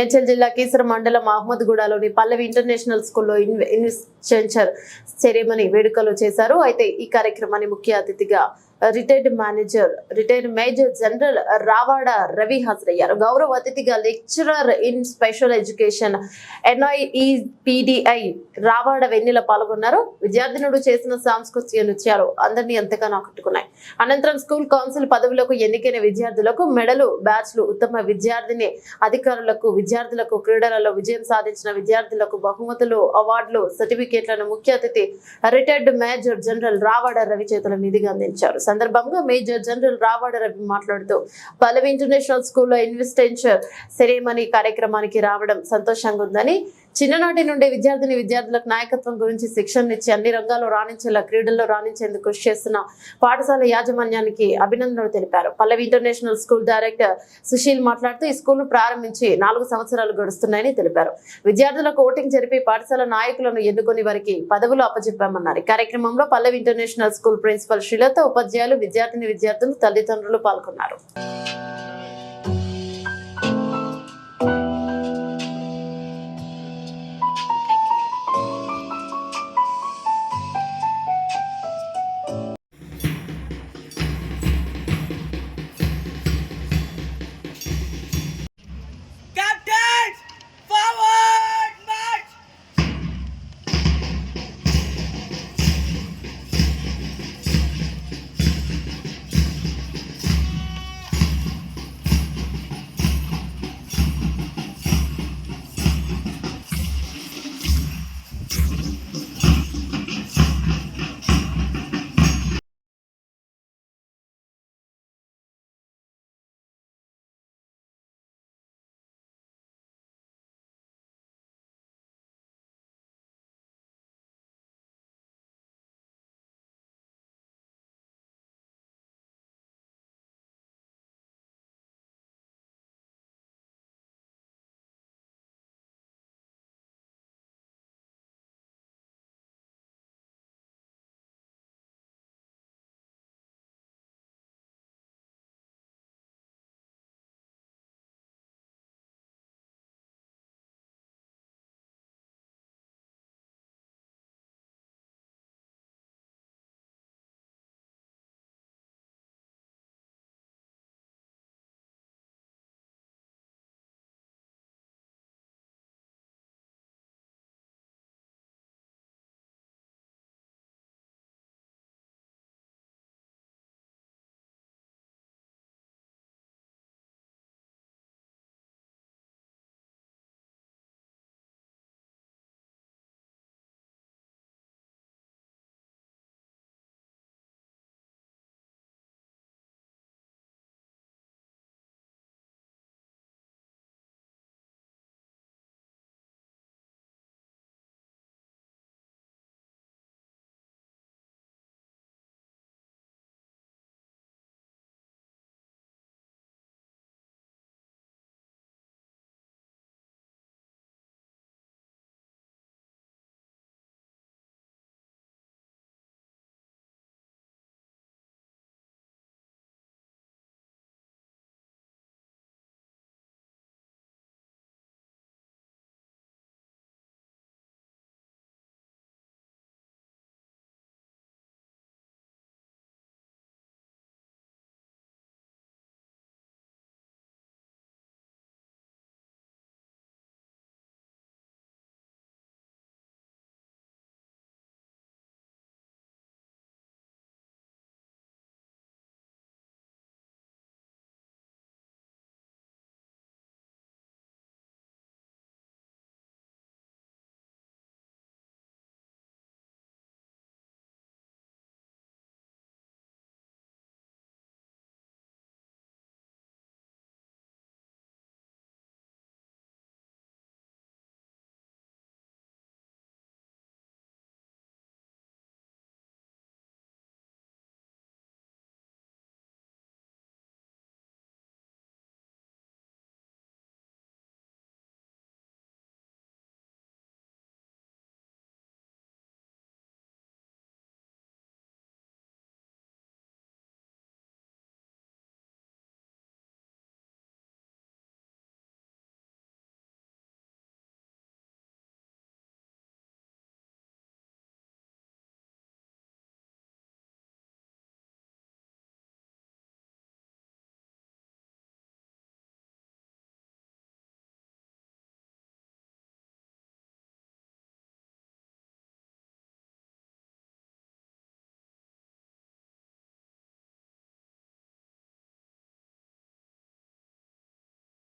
మేడ్చల్ జిల్లా కీసర మండలం అహ్మద్గూడలోని పల్లవి ఇంటర్నేషనల్ స్కూల్లో ఇన్వె- ఇన్వెస్టెన్చర్ వేడుకలు చేశారు. అయితే ఈ కార్యక్రమాన్ని ముఖ్య అతిథిగా retired manager retired major general Ravada Ravi హాజరయ్యారు. గౌరవ అతిథిగా lecturer in special education NIEPDI Ravada Vennela పాల్గొన్నారు. విద్యార్థినుడు చేసిన సాంస్కృతిక నృత్యాలు అందరినీ ఎంతగానో ఆకట్టుకున్నాయి. అనంతరం స్కూల్ కౌన్సిల్ పదవులకు ఎన్నికైన విద్యార్థులకు మెడలు బ్యాచ్లు ఉత్తమ విద్యార్థిని అధికారులకు విద్యార్థులకు క్రీడలలో విజయం సాధించిన విద్యార్థులకు బహుమతులు అవార్డులు సర్టిఫికేట్లను ముఖ్య అతిథి retired major general Ravada Ravi చేతుల మీదుగా అందించారు. సందర్భంగా మేజర్ జనరల్ రావాడ రవి మాట్లాడుతూ పల్లవి ఇంటర్నేషనల్ స్కూల్లో ఇన్వెస్టెన్చర్ సెరేమనీ కార్యక్రమానికి రావడం సంతోషంగా ఉందని చిన్ననాటి నుండి విద్యార్థిని విద్యార్థులకు నాయకత్వం గురించి శిక్షణ ఇచ్చి అన్ని రంగాల్లో రాణించేలా క్రీడల్లో రాణించేందుకు కృషి చేస్తున్న పాఠశాల యాజమాన్యానికి అభినందనలు తెలిపారు. Pallavi international school director Sushil మాట్లాడుతూ ఈ స్కూల్ను ప్రారంభించి నాలుగు సంవత్సరాలు గడుస్తున్నాయని తెలిపారు. విద్యార్థులకు ఓటింగ్ జరిపి పాఠశాల నాయకులను ఎన్నుకుని వారికి పదవులు అప్పచెప్పామన్నారు కార్యక్రమంలో Pallavi international school principal Srilatha ఉపాధ్యాయులు విద్యార్థిని విద్యార్థులు తల్లిదండ్రులు పాల్గొన్నారు.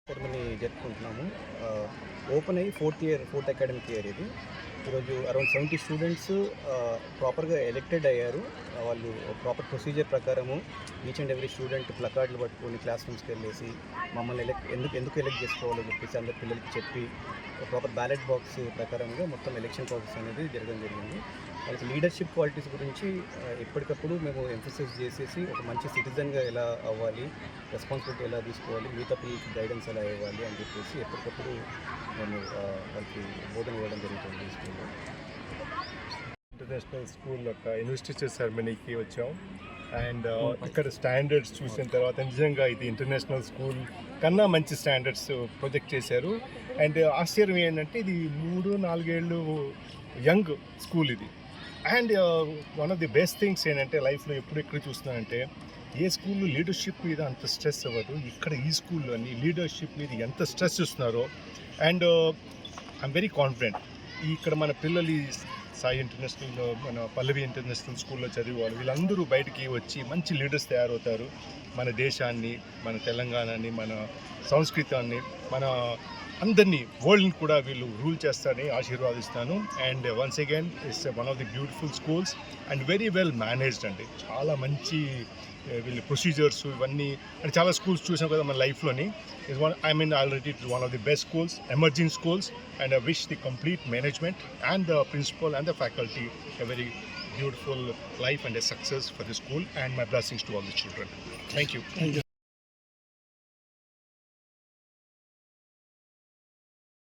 సెరమనీ జరుపుకుంటున్నాము. ఓపెన్ అయ్యి fourth year fourth academic year ఇది. ఈరోజు అరౌండ్ సెవెంటీ స్టూడెంట్స్ ప్రాపర్గా ఎలెక్టెడ్ అయ్యారు. వాళ్ళు ప్రాపర్ ప్రొసీజర్ ప్రకారము ఈచ్ అండ్ ఎవ్రీ స్టూడెంట్ ప్లకార్డులు పట్టుకొని క్లాస్ రూమ్స్కి వెళ్ళేసి మమ్మల్ని ఎలెక్ట్ ఎందుకు ఎందుకు ఎలెక్ట్ చేసుకోవాలో చెప్పేసి అందరు పిల్లలకి చెప్పి ప్రాపర్ బ్యాలెట్ బాక్స్ ప్రకారంగా మొత్తం ఎలక్షన్ ప్రాసెస్ అనేది జరగడం జరిగింది. వాళ్ళకి లీడర్షిప్ క్వాలిటీస్ గురించి ఎప్పటికప్పుడు మేము ఎంఫసిస్ చేసేసి ఒక మంచి సిటిజన్గా ఎలా అవ్వాలి రెస్పాన్సిబిలిటీ ఎలా తీసుకోవాలి మిగతా పిల్లలకి గైడెన్స్ ఎలా ఇవ్వాలి అని చెప్పేసి ఎప్పటికప్పుడు మేము వాళ్ళకి బోధన ఇవ్వడం జరుగుతుంది స్కూల్లో. ఇంటర్నేషనల్ స్కూల్ యొక్క ఇన్వెస్టిచర్ సెరమనీకి వచ్చాం. అండ్ ఇక్కడ స్టాండర్డ్స్ చూసిన తర్వాత నిజంగా ఇది ఇంటర్నేషనల్ స్కూల్ కన్నా మంచి స్టాండర్డ్స్ ప్రొజెక్ట్ చేశారు. అండ్ ఆశ్చర్యం ఏంటంటే ఇది మూడు నాలుగేళ్ళు యంగ్ స్కూల్ ఇది. And one of the best things ఏంటంటే లైఫ్లో ఎప్పుడు ఎక్కడ చూస్తున్నానంటే ఏ స్కూల్లో లీడర్షిప్ మీద అంత స్ట్రెస్ అవ్వదు. ఇక్కడ ఈ స్కూల్లో లీడర్షిప్ మీద ఎంత స్ట్రెస్ ఇస్తున్నారో అండ్ ఐఎమ్ వెరీ కాన్ఫిడెంట్ ఇక్కడ మన పిల్లలు ఈ సాయి ఇంటర్నేషనల్ మన పల్లవి ఇంటర్నేషనల్ స్కూల్లో చదివేవాళ్ళు వీళ్ళందరూ బయటికి వచ్చి మంచి లీడర్స్ తయారవుతారు. మన దేశాన్ని మన తెలంగాణని మన సంస్కృతాన్ని మన అందరినీ వరల్డ్ని కూడా వీళ్ళు రూల్ చేస్తారని ఆశీర్వాదిస్తాను and once again it's one of the beautiful schools and very well managed అండి చాలా మంచి వీళ్ళ ప్రొసీజర్స్ ఇవన్నీ అంటే చాలా స్కూల్స్ చూసాం కదా మన లైఫ్లోని is one I mean already it one of the best schools emerging schools and I wish the complete management and the principal and the faculty a very beautiful life and a success for the school and my blessings to all the children. Thank you.